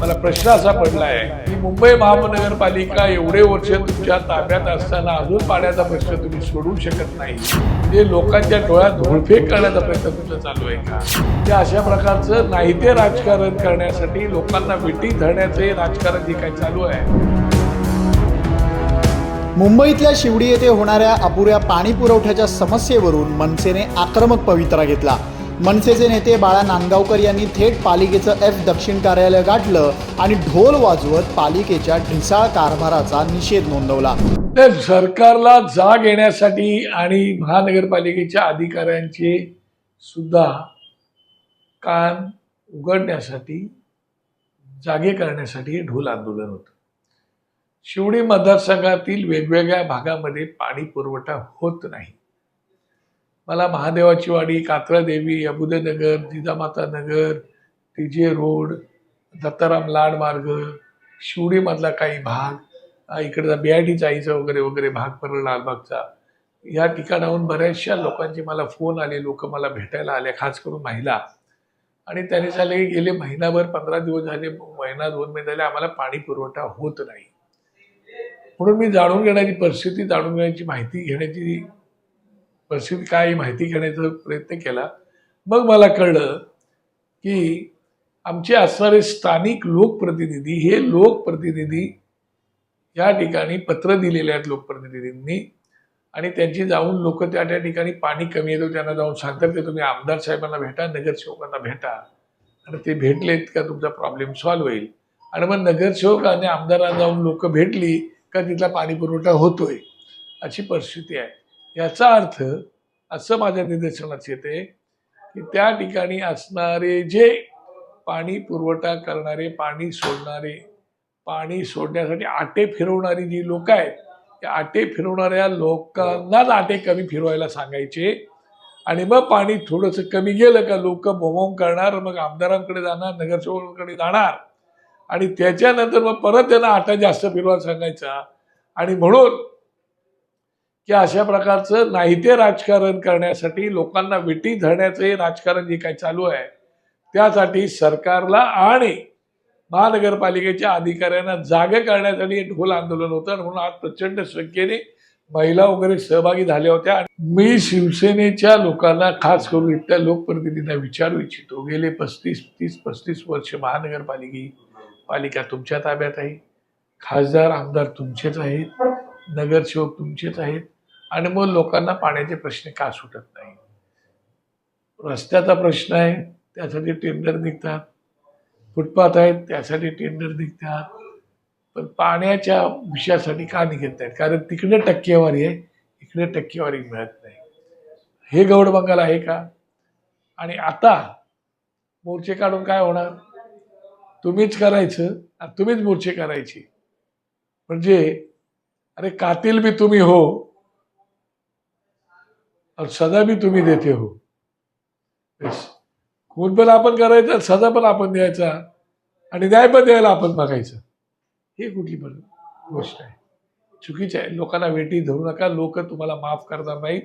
मला प्रश्न असा पडला आहे की मुंबई महानगरपालिका एवढे वर्ष तुमच्या ताब्यात असताना अजून पाण्याचा प्रश्न तुम्ही सोडवू शकत नाही. ते लोकांच्या डोळ्यात धुळफेक करण्याचा प्रयत्न तुमचा चालू आहे का? ते अशा प्रकारचं नाही ते राजकारण करण्यासाठी लोकांना विटी धरण्याचं राजकारण जे काही चालू आहे? मुंबईतल्या शिवडी येथे होणाऱ्या अपुऱ्या पाणी पुरवठ्याच्या समस्येवरून मनसेने आक्रमक पवित्रा घेतला. मनसेचे नेते बाळा नांदगावकर यांनी थेट पालिकेचं एफ दक्षिण कार्यालय गाठलं आणि ढोल वाजवत पालिकेच्या ढिसाळ कारभाराचा निषेध नोंदवला. तर सरकारला जाग येण्यासाठी आणि महानगरपालिकेच्या अधिकाऱ्यांचे सुद्धा कान उघडण्यासाठी जागे करण्यासाठी हे ढोल आंदोलन होतं. शिवडी मतदारसंघातील वेगवेगळ्या भागामध्ये पाणी पुरवठा होत नाही. मला महादेवाची वाडी कात्रादेवी अबुदेनगर जिजामाता नगर टीजे रोड दत्ताराम लाड मार्ग शिवडीमधला काही भाग इकडचा बी आय टी चाळीचा वगैरे वगैरे भाग परळ लालबागचा. या ठिकाणाहून बऱ्याचशा लोकांचे मला फोन आले लोक मला भेटायला आले खास करून महिला. आणि त्याने झाले गेले महिनाभर पंधरा दिवस झाले महिना दोन महिने झाले आम्हाला पाणी पुरवठा होत नाही. म्हणून मी जाणून घेण्याची परिस्थिती जाणून घेण्याची माहिती घेण्याची परिस्थिती काय माहिती घेण्याचा प्रयत्न केला. मग मला कळलं की आमचे असणारे स्थानिक लोकप्रतिनिधी हे लोकप्रतिनिधी या ठिकाणी पत्र दिलेले आहेत लोकप्रतिनिधींनी आणि त्यांची जाऊन लोक त्या त्या ठिकाणी पाणी कमी येतं त्यांना जाऊन सांगतात की तुम्ही आमदार साहेबांना भेटा नगरसेवकांना भेटा. आणि ते भेटलेत का तुमचा प्रॉब्लेम सॉल्व्ह होईल. आणि मग नगरसेवक आणि आमदारांना जाऊन लोक भेटली का तिथला पाणी पुरवठा होतोय अशी परिस्थिती आहे. याचा अर्थ असं माझ्या निदर्शनास येते की त्या ठिकाणी असणारे जे पाणी पुरवठा करणारे पाणी सोडणारे पाणी सोडण्यासाठी आटे फिरवणारी जी लोक आहेत त्या आटे फिरवणाऱ्या लोकांनाच आटे कमी फिरवायला सांगायचे. आणि मग पाणी थोडंसं कमी गेलं का लोक भोमोम करणार मग आमदारांकडे जाणार नगरसेवकांकडे जाणार. आणि त्याच्यानंतर मग परत त्यांना आटा जास्त फिरवायला सांगायचा. आणि म्हणून की अशा प्रकारचं नाही ते राजकारण करण्यासाठी लोकांना विटी धरण्याचं राजकारण जे काही चालू आहे त्यासाठी सरकारला आणि महानगरपालिकेच्या अधिकाऱ्यांना जागे करण्यासाठी ढोल आंदोलन होतं आणि म्हणून आज प्रचंड संख्येने महिला वगैरे सहभागी झाल्या होत्या. मी शिवसेनेच्या लोकांना खास करून इथल्या लोकप्रतिनिधींना विचारू इच्छितो. गेले पस्तीस तीस पस्तीस वर्ष महानगरपालिके पालिका तुमच्या ताब्यात आहे. खासदार आमदार तुमचेच आहेत. नगरसेवक तुमचेच आहेत. आणि मग लोकांना पाण्याचे प्रश्न का सुटत नाही? रस्त्याचा प्रश्न आहे त्यासाठी टेंडर निघतात. फुटपाथ आहेत त्यासाठी टेंडर निघतात. पण पाण्याच्या विषयासाठी का निघत नाहीत? कारण तिकडे टक्केवारी आहे इकडे टक्केवारी मिळत नाही. हे गौड बंगाल आहे का? आणि आता मोर्चे काढून काय होणार? तुम्हीच करायचं तुम्हीच मोर्चे करायचे. म्हणजे अरे कातील बी तुम्ही हो और सदा भी तुम्ही देते हो. खून पण आपण करायचा सजा पण आपण द्यायचा आणि न्याय पण द्यायला आपण बघायचं ही कुठली पण गोष्ट आहे. चुकीची आहे. लोकांना वेटी धरू नका. लोक तुम्हाला माफ करणार नाहीत.